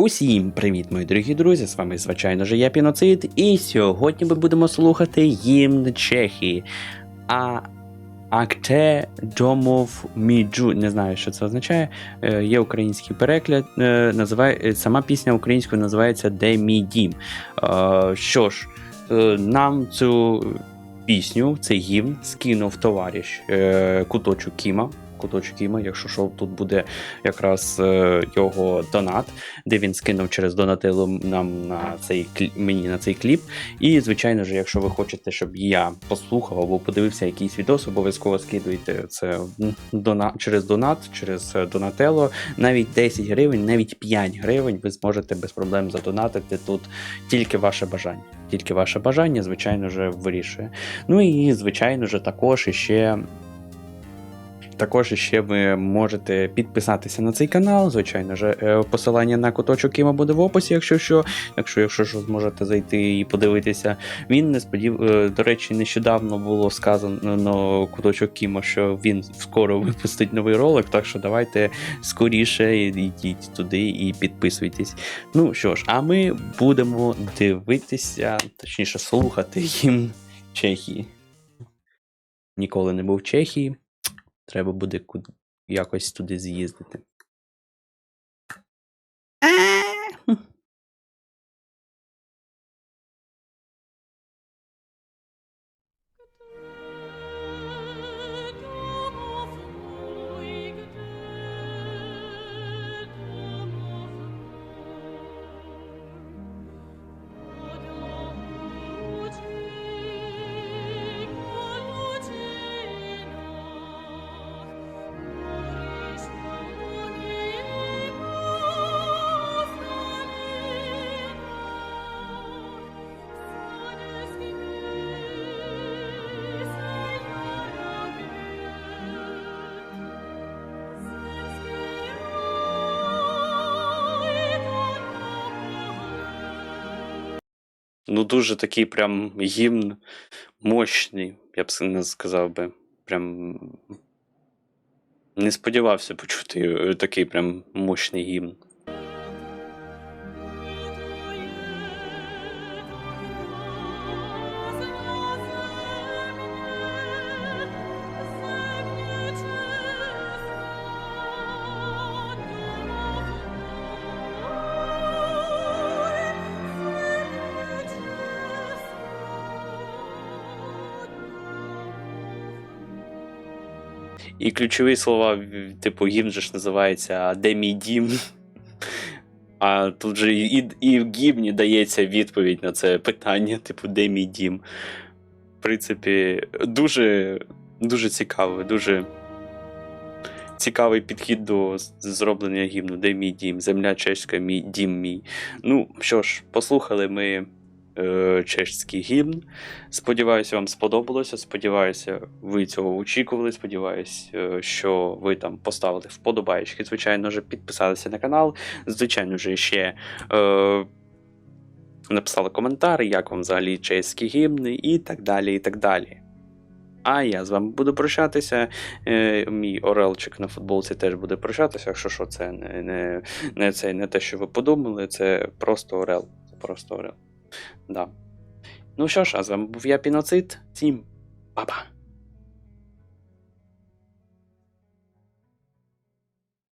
Усім привіт, мої дорогі друзі! З вами, звичайно ж, я Піноцид, і сьогодні ми будемо слухати гімн Чехії. А Акте Домов Міджу. Не знаю, що це означає. Е, Є український переклад. е, Називає, е, сама пісня українською називається Де мій дім. Е, Що ж, е, нам цю пісню, цей гімн скинув товариш е, Куточу Кіма. Куточок Кіма, якщо що, тут буде якраз е, його донат, де він скинув через донатило нам на цей мені на цей кліп. І, звичайно ж, якщо ви хочете, щоб я послухав або подивився якийсь відос, обов'язково скидуйте це м, дона, через донат, через е, донатело. Навіть 10 гривень, навіть 5 гривень ви зможете без проблем задонатити тут тільки ваше бажання. Тільки ваше бажання, звичайно ж, вирішує. Ну і, звичайно ж, також іще. Також ще ви можете підписатися на цей канал. Звичайно ж, е, посилання на куточок Кіма буде в описі, якщо що. Якщо, якщо що, зможете зайти і подивитися. Він не сподів... е, До речі, нещодавно було сказано куточок Кіма, що він скоро випустить новий ролик. Так що давайте скоріше йдіть туди і підписуйтесь. Ну що ж, а ми будемо дивитися, точніше, слухати гімн Чехії. Ніколи не був в Чехії. Треба буде якось туди з'їздити. Ну, дуже такий прям гімн мощний, я б не сказав би. Прям не сподівався почути е, такий прям мощний гімн. І ключові слова, типу, гімн же ж називається «А Де мій дім? А тут же і, і в гімні дається відповідь на це питання, типу, де мій дім. В принципі, дуже, дуже цікавий, дуже цікавий підхід до зроблення гімну. Де мій дім? Земля чеська, мій дім мій. Ну що ж, послухали ми чешський гімн. Сподіваюся, вам сподобалося. Сподіваюся, ви цього очікували. Сподіваюся, е, що ви там поставили вподобайки. Звичайно ж, підписалися на канал. Звичайно ж, ще е, написали коментар, як вам взагалі чеські гімни, і так далі. і так далі. А я з вами буду прощатися. Е, мій орелчик на футболці теж буде прощатися. Якщо що, це не, не, не, це, не те, що ви подумали, це просто орел. Це просто орел. Да. Ну що ж, а з вами був я Піноцид. Всім па-па!